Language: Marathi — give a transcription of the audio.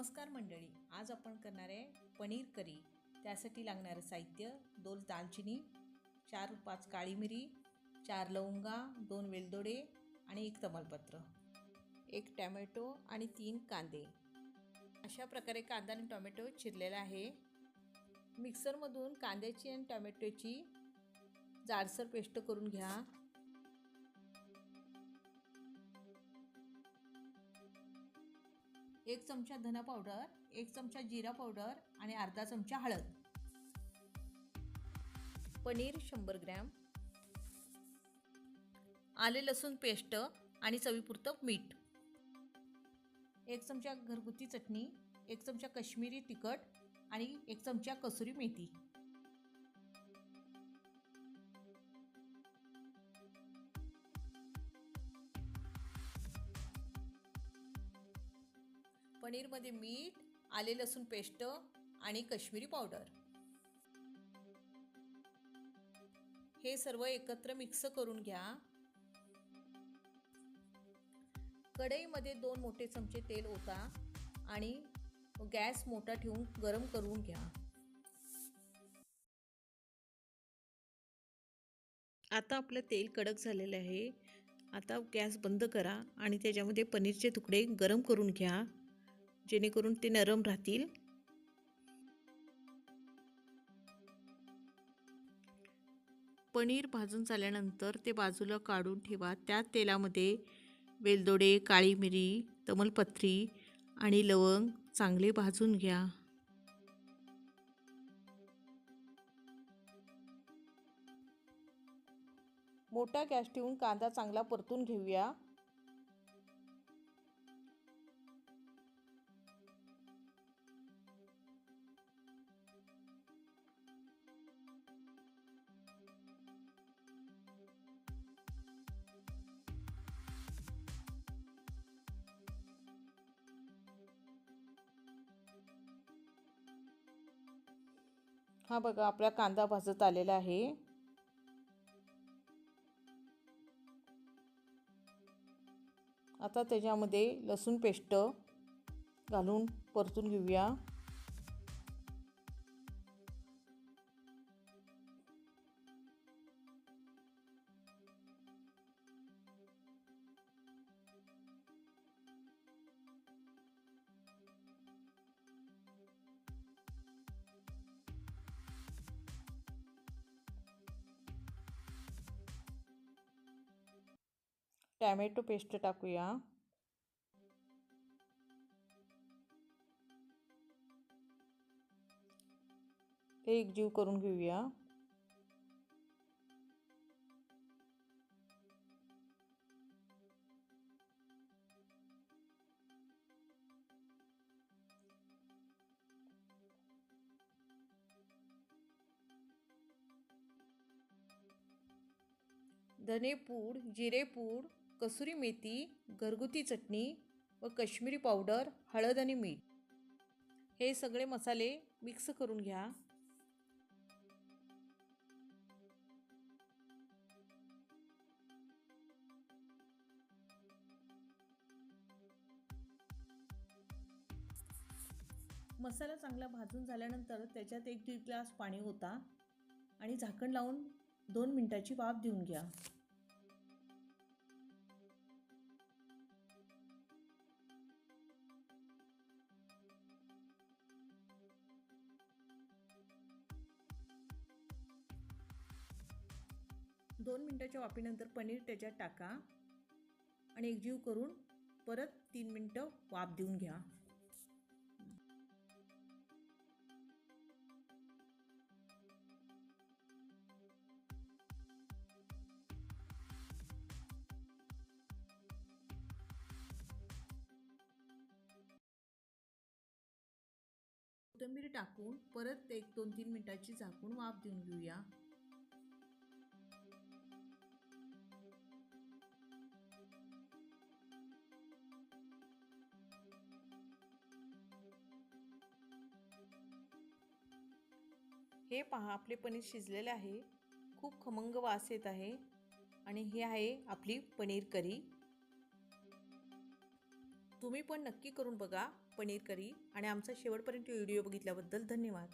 नमस्कार मंडळी आज आपण करणार आहे पनीर करी. त्यासाठी लागणारं साहित्य दोन दालचिनी चार पाच काळी मिरी चार लवंगा दोन वेलदोडे आणि एक तमालपत्र एक टॅमॅटो आणि तीन कांदे. अशा प्रकारे कांदा आणि टॉमॅटो चिरलेला आहे. मिक्सरमधून कांद्याची आणि टॉमॅटोची जाडसर पेस्ट करून घ्या. एक चमचा धना पावडर एक चमचा जिरा पावडर आणि अर्धा चमचा हळद. पनीर शंभर ग्रॅम. आले लसूण पेस्ट आणि चवीपुरतं मीठ. एक चमचा घरगुती चटणी एक चमचा कश्मीरी तिखट आणि एक चमचा कसुरी मेथी. पनीरमध्ये मीठ आले लसूण पेस्ट आणि कश्मीरी पावडर. हे सर्व एकत्र मिक्स करून घ्या. कढईमध्ये दोन मोठे चमचे तेल ओता आणि गॅस मोठा ठेवून गरम करून घ्या. आता आपलं तेल कडक झालेलं आहे. आता गॅस बंद करा आणि त्याच्यामध्ये पनीरचे तुकडे गरम करून घ्या. जेणेकरून ते नरम राहतील. पनीर भाजून झाल्यानंतर ते बाजूला काढून ठेवा. त्या तेलामध्ये वेलदोडे काळी मिरी तमलपत्री आणि लवंग चांगले भाजून घ्या. मोठा गॅस ठेवून कांदा चांगला परतून घेऊया. हा बघा आपला कांदा भाजत आलेला आहे. आता त्याच्यामध्ये लसूण पेस्ट घालून परतून घेऊया. टॅमॅटो पेस्ट टाकूया. ते एकजीव करून घेऊया. धनेपूड जिरेपूड कसुरी मेथी घरगुती चटणी व कश्मीरी पावडर हळद आणि मीठ. हे सगळे मसाले मिक्स करून घ्या. मसाला चांगला भाजून झाल्यानंतर त्याच्यात एक दीड ग्लास पाणी होता आणि झाकण लावून दोन मिनटाची वाफ देऊन घ्या. दोन मिनटाच्या वाफेनंतर पनीर त्याच्यात टाका आणि एकजीव करून परत तीन मिनटं वाफ देऊन घ्या. कोथिंबीर टाकून परत एक दोन तीन मिनटाची झाकून वाफ देऊन घेऊया. हे पहा आपले पनीर शिजलेले आहे. खूप खमंग वास येत आहे. आणि हे आहे आपली पनीर करी. तुम्ही पण नक्की करून बघा पनीर करी. आणि आमचा शेवटपर्यंत व्हिडिओ बघितल्याबद्दल धन्यवाद.